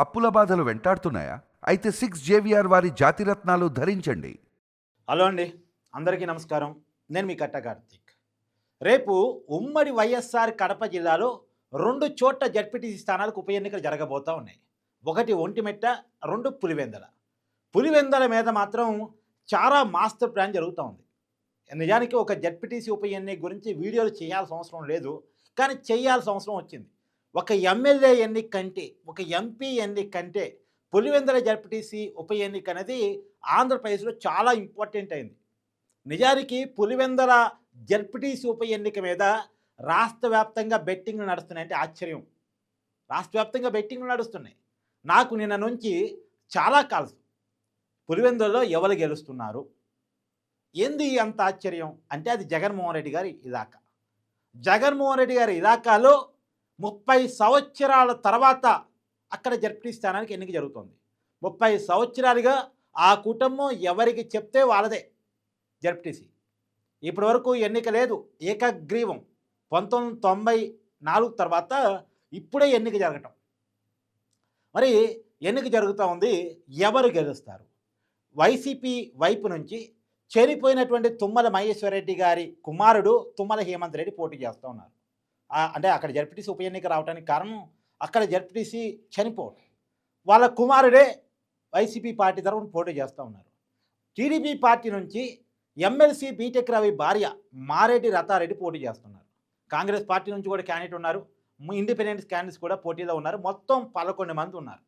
అప్పుల బాధలు వెంటాడుతున్నాయా? అయితే సిక్స్ జేవిఆర్ వారి జాతిరత్నాలు ధరించండి. హలో అండి. అందరికీ నమస్కారం. నేను మీ కట్ట కార్తీక్. రేపు ఉమ్మడి వైఎస్ఆర్ కడప జిల్లాలో రెండు చోట్ల జడ్పీటీసీ స్థానాలకు ఉప ఎన్నికలు జరగబోతూ ఉన్నాయి. ఒకటి ఒంటిమెట్ట రెండు పులివెందల. పులివెందల మీద మాత్రం చాలా మాస్టర్ ప్లాన్ జరుగుతూ ఉంది. నిజానికి ఒక జడ్పీటీసీ ఉప ఎన్నిక గురించి వీడియోలు చేయాల్సిన అవసరం లేదు. కానీ చేయాల్సిన అవసరం వచ్చింది. ఒక ఎమ్మెల్యే ఎన్నిక కంటే ఒక ఎంపీ ఎన్నిక కంటే పులివెందుల జడ్పీటీసీ ఉప ఎన్నిక అనేది ఆంధ్రప్రదేశ్లో చాలా ఇంపార్టెంట్ అయింది. నిజానికి పులివెందల జడ్పీటీసీ ఉప ఎన్నిక మీద రాష్ట్ర వ్యాప్తంగా బెట్టింగ్లు నడుస్తున్నాయి అంటే ఆశ్చర్యం. రాష్ట్ర వ్యాప్తంగా బెట్టింగ్లు నడుస్తున్నాయి. నాకు నిన్న నుంచి చాలా కాల్స్. పులివెందులలో ఎవరు గెలుస్తున్నారు? ఏంది అంత ఆశ్చర్యం? అంటే అది జగన్మోహన్ రెడ్డి గారి ఇలాకా. జగన్మోహన్ రెడ్డి గారి ఇలాకాలో ముప్పై సంవత్సరాల తర్వాత అక్కడ జడ్పీ స్థానానికి ఎన్నిక జరుగుతుంది. ముప్పై సంవత్సరాలుగా ఆ కుటుంబం ఎవరికి చెప్తే వాళ్ళదే జడ్పీటీసీ. ఇప్పటి వరకు ఎన్నిక లేదు. ఏకగ్రీవం. పంతొమ్మిది తొంభై నాలుగు తర్వాత ఇప్పుడే ఎన్నిక జరగటం. మరి ఎన్నిక జరుగుతూ ఉంది. ఎవరు గెలుస్తారు? వైసీపీ వైపు నుంచి చనిపోయినటువంటి తుమ్మల మహేశ్వరరెడ్డి గారి కుమారుడు తుమ్మల హేమంత్ రెడ్డి పోటీ చేస్తూ ఉన్నారు. అంటే అక్కడ జడ్పీటీసీ ఉప ఎన్నిక రావడానికి కారణం అక్కడ జడ్పీటీసీ చనిపోవడం వాళ్ళ కుమారుడే వైసీపీ పార్టీ తరఫున పోటీ చేస్తూ ఉన్నారు. టీడీపీ పార్టీ నుంచి ఎమ్మెల్సీ బీటెక్ రవి భార్య మారెడ్డి రతారెడ్డి పోటీ చేస్తున్నారు. కాంగ్రెస్ పార్టీ నుంచి కూడా క్యాండిడేట్ ఉన్నారు. ఇండిపెండెంట్ క్యాండిడేట్స్ కూడా పోటీలో ఉన్నారు. మొత్తం పదకొండు మంది ఉన్నారు.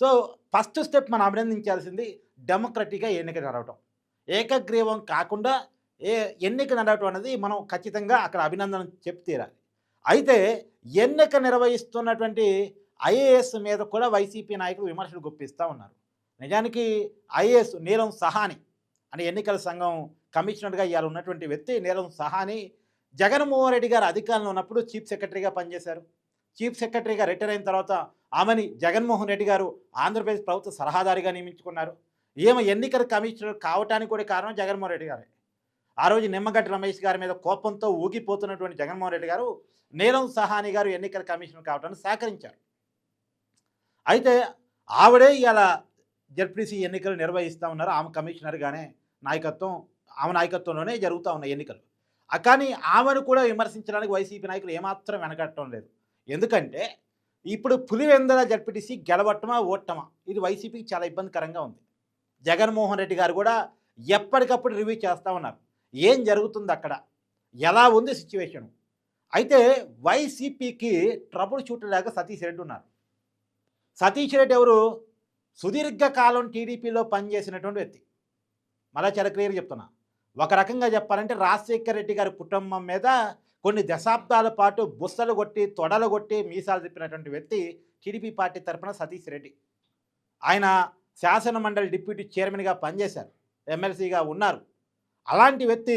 సో ఫస్ట్ స్టెప్ మనం అభినందించాల్సింది డెమోక్రటిక్గా ఎన్నిక నడవటం ఏకగ్రీవం కాకుండా ఏ ఎన్నిక నడవటం అనేది మనం ఖచ్చితంగా అక్కడ అభినందన చెప్పి తీరాలి. అయితే ఎన్నిక నిర్వహిస్తున్నటువంటి ఐఏఎస్ మీద కూడా వైసీపీ నాయకులు విమర్శలు గుప్పిస్తూ ఉన్నారు. నిజానికి ఐఏఎస్ నీలం సహాని అనే ఎన్నికల సంఘం కమిషనర్గా ఇవాళ ఉన్నటువంటి వ్యక్తి నీలం సహాని జగన్మోహన్ రెడ్డి గారు అధికారంలో ఉన్నప్పుడు చీఫ్ సెక్రటరీగా పనిచేశారు. చీఫ్ సెక్రటరీగా రిటైర్ అయిన తర్వాత ఆమెని జగన్మోహన్ రెడ్డి గారు ఆంధ్రప్రదేశ్ ప్రభుత్వ సలహాదారిగా నియమించుకున్నారు. ఈమె ఎన్నికల కమిషనర్ కావటానికి కూడా కారణం జగన్మోహన్ రెడ్డి గారే. ఆ రోజు నిమ్మగడ్డ రమేష్ గారి మీద కోపంతో ఊగిపోతున్నటువంటి జగన్మోహన్ రెడ్డి గారు నీలం సహాని గారు ఎన్నికల కమిషనర్ కావడానికి సహకరించారు. అయితే ఆవిడే ఇలా జడ్పీసీ ఎన్నికలు నిర్వహిస్తూ ఉన్నారు. ఆమె కమిషనర్గానే నాయకత్వం ఆమె నాయకత్వంలోనే జరుగుతూ ఉన్నాయి ఎన్నికలు. కానీ ఆమెను కూడా విమర్శించడానికి వైసీపీ నాయకులు ఏమాత్రం వెనకట్టడం లేదు. ఎందుకంటే ఇప్పుడు పులివెందల జడ్పీటీసీ గెలవటమా ఓటమా ఇది వైసీపీకి చాలా ఇబ్బందికరంగా ఉంది. జగన్మోహన్ రెడ్డి గారు కూడా ఎప్పటికప్పుడు రివ్యూ చేస్తూ ఉన్నారు. ఏం జరుగుతుంది అక్కడ? ఎలా ఉంది సిచ్యువేషను? అయితే వైసీపీకి ట్రబుల్ షూటర్ లాగా సతీష్ రెడ్డి ఉన్నారు. సతీష్ రెడ్డి ఎవరు? సుదీర్ఘకాలం టీడీపీలో పనిచేసినటువంటి వ్యక్తి. మళ్ళా చాలా చెప్తున్నా. ఒక రకంగా చెప్పాలంటే రాజశేఖర రెడ్డి గారి కుటుంబం మీద కొన్ని దశాబ్దాల పాటు బుస్సలు కొట్టి తొడలు కొట్టి మీసాలు తిప్పినటువంటి వ్యక్తి టీడీపీ పార్టీ తరపున సతీష్ రెడ్డి. ఆయన శాసన మండలి డిప్యూటీ చైర్మన్గా పనిచేశారు. ఎమ్మెల్సీగా ఉన్నారు. అలాంటి వ్యక్తి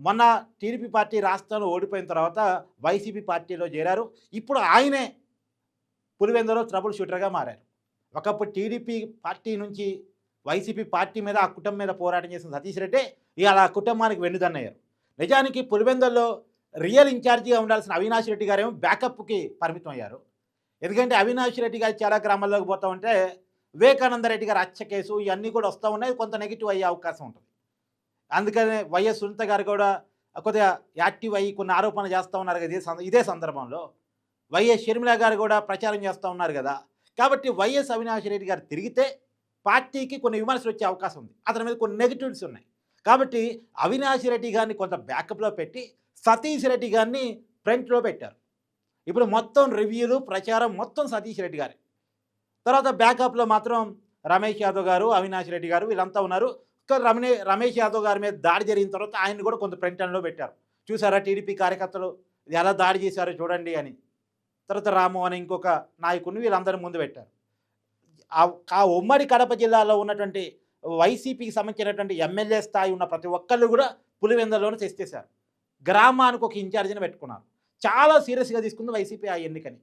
మొన్న టీడీపీ పార్టీ రాష్ట్రంలో ఓడిపోయిన తర్వాత వైసీపీ పార్టీలో చేరారు. ఇప్పుడు ఆయనే పులివెందులో ట్రబుల్ షూటర్గా మారారు. ఒకప్పుడు టీడీపీ పార్టీ నుంచి వైసీపీ పార్టీ మీద ఆ కుటుంబం మీద పోరాటం చేసిన సతీష్ రెడ్డి ఇవాళ ఆ కుటుంబానికి వెన్నుదన్నయ్యారు. నిజానికి పులివెందుల్లో రియల్ ఇన్ఛార్జిగా ఉండాల్సిన అవినాష్ రెడ్డి గారేమో బ్యాకప్కి పరిమితం అయ్యారు. ఎందుకంటే అవినాష్ రెడ్డి గారు చాలా గ్రామాల్లోకి పోతా ఉంటే వివేకానంద రెడ్డి గారు హత్య కేసు ఇవన్నీ కూడా వస్తూ ఉన్నాయి. కొంత నెగిటివ్ అయ్యే అవకాశం ఉంటుంది. అందుకనే వైఎస్ సునీత గారు కూడా కొద్దిగా యాక్టివ్ అయ్యి కొన్ని ఆరోపణలు చేస్తూ ఉన్నారు కదా ఇదే సందర్భంలో. వైఎస్ షర్మిల గారు కూడా ప్రచారం చేస్తూ ఉన్నారు కదా కాబట్టి వైఎస్ అవినాష్ రెడ్డి గారు తిరిగితే పార్టీకి కొన్ని విమర్శలు వచ్చే అవకాశం ఉంది. అతని మీద కొన్ని నెగిటివ్స్ ఉన్నాయి. కాబట్టి అవినాష్ రెడ్డి గారిని కొంత బ్యాకప్లో పెట్టి సతీష్ రెడ్డి గారిని ఫ్రంట్లో పెట్టారు. ఇప్పుడు మొత్తం రివ్యూలు ప్రచారం మొత్తం సతీష్ రెడ్డి గారి. తర్వాత బ్యాకప్లో మాత్రం రమేష్ యాదవ్ గారు అవినాష్ రెడ్డి గారు వీళ్ళంతా ఉన్నారు. రమణే రమేష్ యాదవ్ గారి మీద దాడి జరిగిన తర్వాత ఆయన్ని కూడా కొంత ప్రకటనలో పెట్టారు. చూసారా టీడీపీ కార్యకర్తలు ఇది ఎలా దాడి చేశారో చూడండి అని. తర్వాత రాము అని ఇంకొక నాయకుడిని వీళ్ళందరి ముందు పెట్టారు. ఆ- ఉమ్మడి కడప జిల్లాలో ఉన్నటువంటి వైసీపీకి సంబంధించినటువంటి ఎమ్మెల్యే స్థాయి ఉన్న ప్రతి ఒక్కళ్ళు కూడా పులివెందల్లోనే తెచ్చేశారు గ్రామానికి ఒక ఇన్ఛార్జిని పెట్టుకున్నారు. చాలా సీరియస్గా తీసుకుంది వైసీపీ ఆ ఎన్నికని.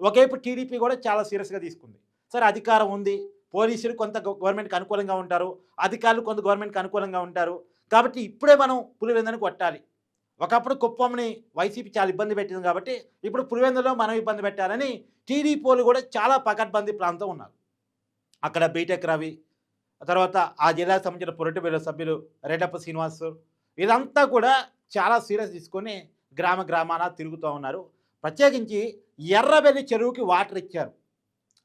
ఒకవైపు టీడీపీ కూడా చాలా సీరియస్గా తీసుకుంది. సరే అధికారం ఉంది. పోలీసులు కొంత గవర్నమెంట్కి అనుకూలంగా ఉంటారు అధికారులు కొంత గవర్నమెంట్కి అనుకూలంగా ఉంటారు. కాబట్టి ఇప్పుడే మనం పులివెందుని కొట్టాలి. ఒకప్పుడు కుప్పంని వైసీపీ చాలా ఇబ్బంది పెట్టింది కాబట్టి ఇప్పుడు పులివెందులో మనం ఇబ్బంది పెట్టాలని టీడీపీలు కూడా చాలా పకడ్బందీ ప్రాంతం ఉన్నారు. అక్కడ బీటెక్ రవి తర్వాత ఆ జిల్లాకు సంబంధించిన పొరటి సభ్యులు రెడ్డప్ప శ్రీనివాస్ ఇదంతా కూడా చాలా సీరియస్ తీసుకొని గ్రామ గ్రామాన తిరుగుతూ ఉన్నారు. ప్రత్యేకించి ఎర్రబెల్లి చెరువుకి వాటర్ ఇచ్చారు.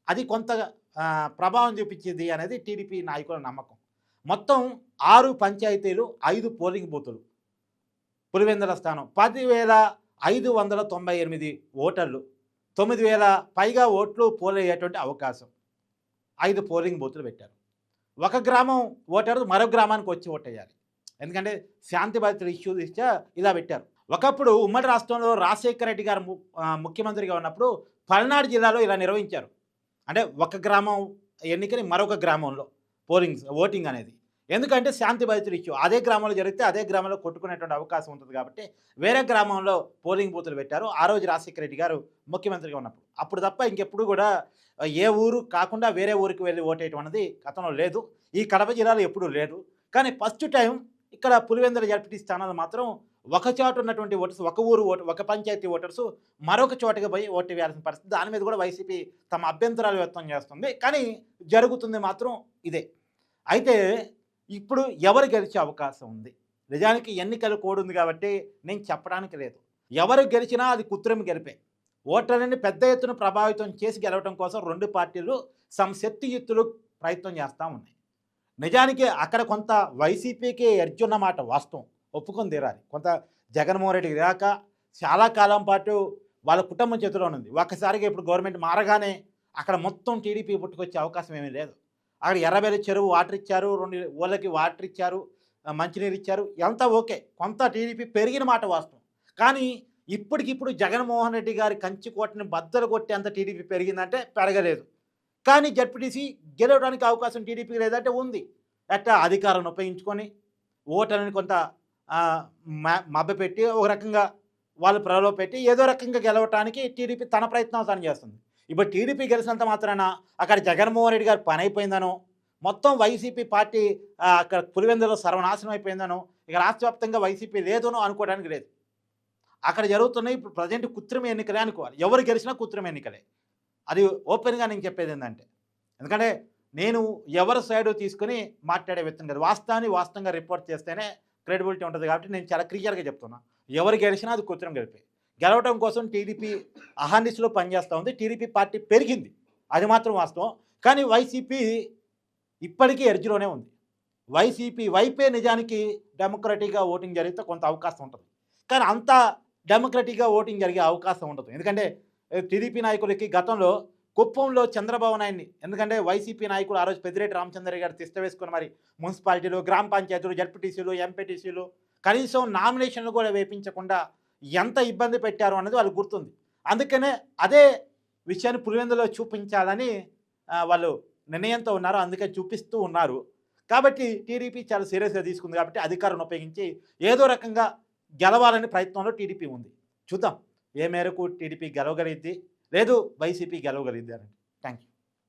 అది కొంత ప్రభావం చూపించింది అనేది టీడీపీ నాయకుల నమ్మకం. మొత్తం ఆరు పంచాయతీలు ఐదు పోలింగ్ బూతులు. పులివెందుల స్థానం. పదివేల ఐదు వందల తొంభై ఎనిమిది ఓటర్లు. తొమ్మిది వేల పైగా ఓట్లు పోలయ్యేటువంటి అవకాశం. ఐదు పోలింగ్ బూతులు పెట్టారు. ఒక గ్రామం ఓటరు మరో గ్రామానికి వచ్చి ఓటేయాలి. ఎందుకంటే శాంతి భద్రతల ఇష్యూ ఇచ్చా ఇలా పెట్టారు. ఒకప్పుడు ఉమ్మడి రాష్ట్రంలో రాజశేఖర రెడ్డి గారు ము- ముఖ్యమంత్రిగా ఉన్నప్పుడు పల్నాడు జిల్లాలో ఇలా నిర్వహించారు. అంటే ఒక గ్రామం ఎన్నికని మరొక గ్రామంలో పోలింగ్ ఓటింగ్ అనేది. ఎందుకంటే శాంతి భద్రతలు ఇష్యూ అదే గ్రామంలో జరిగితే అదే గ్రామంలో కొట్టుకునేటువంటి అవకాశం ఉంటుంది కాబట్టి వేరే గ్రామంలో పోలింగ్ బూతులు పెట్టారు. ఆ రోజు రాజశేఖర రెడ్డి గారు ముఖ్యమంత్రిగా ఉన్నప్పుడు. అప్పుడు తప్ప ఇంకెప్పుడు కూడా ఏ ఊరు కాకుండా వేరే ఊరికి వెళ్ళి ఓటేయటం అనేది గతంలో లేదు. ఈ కడప జిల్లాలో ఎప్పుడూ లేదు. కానీ ఫస్ట్ టైం ఇక్కడ పులివెందుల జడ్పీటీ స్థానాలు మాత్రం ఒక చోట ఉన్నటువంటి ఓటర్స్ ఒక ఊరు ఓటు ఒక పంచాయతీ ఓటర్స్ మరొక చోటకి పోయి ఓటు వేయాల్సిన పరిస్థితి దాని మీద కూడా వైసీపీ తమ అభ్యంతరాలు వ్యక్తం చేస్తుంది. కానీ జరుగుతుంది మాత్రం ఇదే. అయితే ఇప్పుడు ఎవరు గెలిచే అవకాశం ఉంది? నిజానికి ఎన్నికలు కోడ్ ఉంది కాబట్టి నేను చెప్పడానికి లేదు. ఎవరు గెలిచినా అది కుత్రమి గెలిపే. ఓటర్లని పెద్ద ఎత్తున ప్రభావితం చేసి గెలవడం కోసం రెండు పార్టీలు సంశక్తియుక్తులు ప్రయత్నం చేస్తూ ఉన్నాయి. నిజానికి అక్కడ కొంత వైసీపీకి ఎర్జున్నమాట వాస్తవం. ఒప్పుకొని తీరాలి. కొంత జగన్మోహన్ రెడ్డి రాక చాలా కాలం పాటు వాళ్ళ కుటుంబం చేతిలో ఉంది. ఒక్కసారిగా ఇప్పుడు గవర్నమెంట్ మారగానే అక్కడ మొత్తం టీడీపీ పుట్టుకొచ్చే అవకాశం ఏమీ లేదు. అక్కడ ఎర్రబెల్లి చెరువు వాటర్ ఇచ్చారు రెండు ఊళ్ళకి వాటర్ ఇచ్చారు మంచినీరు ఇచ్చారు ఎంత ఓకే. కొంత టీడీపీ పెరిగిన మాట వాస్తవం. కానీ ఇప్పటికిప్పుడు జగన్మోహన్ రెడ్డి గారి కంచుకోటని బద్దలు కొట్టేంత టీడీపీ పెరిగిందంటే పెరగలేదు. కానీ జడ్పీటీసీ గెలవడానికి అవకాశం టీడీపీకి లేదంటే ఉంది. ఎట్టా అధికారాన్ని ఉపయోగించుకొని ఓటర్ని కొంత మభ్యపెట్టి ఒక రకంగా వాళ్ళు ప్రలో పెట్టి ఏదో రకంగా గెలవటానికి టీడీపీ తన ప్రయత్నం తను చేస్తుంది. ఇప్పుడు టీడీపీ గెలిచినంత మాత్రాన అక్కడ జగన్మోహన్ రెడ్డి గారు పని అయిపోయిందనో మొత్తం వైసీపీ పార్టీ అక్కడ పులివెందులో సర్వనాశనం అయిపోయిందనో ఇక రాష్ట్ర వ్యాప్తంగా వైసీపీ లేదనో అనుకోవడానికి లేదు. అక్కడ జరుగుతున్నాయి ఇప్పుడు ప్రజెంట్ కృత్రిమ ఎన్నికలే అనుకోవాలి. ఎవరు గెలిచినా కృత్రిమ ఎన్నికలే. అది ఓపెన్గా నేను చెప్పేది ఏంటంటే ఎందుకంటే నేను ఎవరి సైడ్ తీసుకుని మాట్లాడే వ్యక్తిని కాదు. వాస్తవాన్ని వాస్తవంగా రిపోర్ట్ చేస్తేనే క్రెడిబిలిటీ ఉంటుంది కాబట్టి నేను చాలా క్లియర్గా చెప్తున్నా. ఎవరు గెలిచినా అది కృత్రిమ గెలిపే. గెలవడం కోసం టీడీపీ అహానిస్లో పనిచేస్తూ ఉంది. టీడీపీ పార్టీ పెరిగింది. అది మాత్రం వాస్తవం. కానీ వైసీపీ ఇప్పటికీ ఎర్జిలోనే ఉంది. వైసీపీ వైపే నిజానికి డెమోక్రటిక్గా ఓటింగ్ జరిగితే కొంత అవకాశం ఉంటుంది. కానీ అంత డెమోక్రటిక్గా ఓటింగ్ జరిగే అవకాశం ఉండదు. ఎందుకంటే టీడీపీ నాయకులకి గతంలో కుప్పంలో చంద్రబాబు నాయుడిని. ఎందుకంటే వైసీపీ నాయకులు ఆ రోజు పెద్దిరెడ్డి రామచంద్ర గారు తిష్ట వేసుకుని మరి మున్సిపాలిటీలు గ్రామ పంచాయతీలు జడ్పీటీసీలు ఎంపీటీసీలు కనీసం నామినేషన్లు కూడా వేపించకుండా ఎంత ఇబ్బంది పెట్టారు అన్నది వాళ్ళు గుర్తుంది. అందుకనే అదే విషయాన్ని పులివెందులో చూపించాలని వాళ్ళు నిర్ణయంతో ఉన్నారు. అందుకే చూపిస్తూ ఉన్నారు. కాబట్టి టీడీపీ చాలా సీరియస్గా తీసుకుంది కాబట్టి అధికారాన్ని ఉపయోగించి ఏదో రకంగా గెలవాలని ప్రయత్నంలో టీడీపీ ఉంది. చూద్దాం ఏ మేరకు టీడీపీ గెలవగలిగింది లేదు వైసీపీ గెలవగలిగింది అని